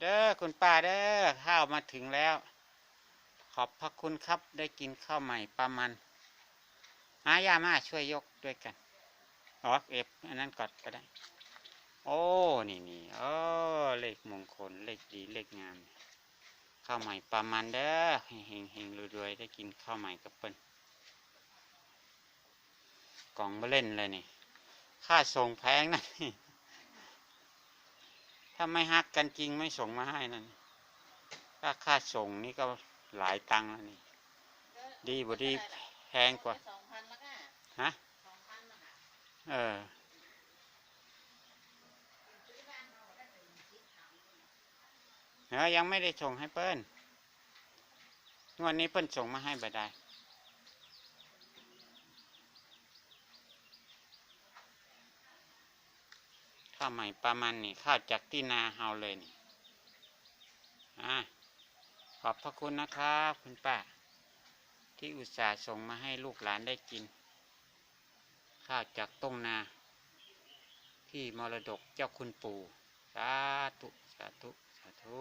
เด้อคุณป้าเด้อข้าวมาถึงแล้ว ขอบพระคุณครับได้กินข้าวใหม่ปลามันมายามาช่วยยกด้วยกันอ๋อเอฟอันนั้นกอดก็ได้ โอ้นี่นี่โอ้เลขมงคลเลขดีเลขงามข้าวใหม่ปลามันเด้อเฮงเฮงเฮงรวยๆได้กินข้าวใหม่กับเปิ้นกล่องมาเล่นเลยนี่ค่าส่งแพงนะนี่ ถ้าไม่ฮักกันจริงไม่ส่งมาให้นั่นถ้าค่าส่งนี่ก็หลายตังค์แล้วนี่ ดีบ่ดีแพงกว่าฮะสองพันแล้วค่ะเออเออยังไม่ได้ส่งให้เปิ้ลงวดนี้เปิ้ลส่งมาให้บ่ได้าวใหม่ประมาณนี่ข้าวจากที่นาเฮาเลยนี่อะขอบพระคุณนะครับคุณป้า ที่อุตส่าห์ส่งมาให้ลูกหลานได้กิน ข้าวจากต้งนา ที่มรดกเจ้าคุณปู่ สาธุ สาธุ สาธุ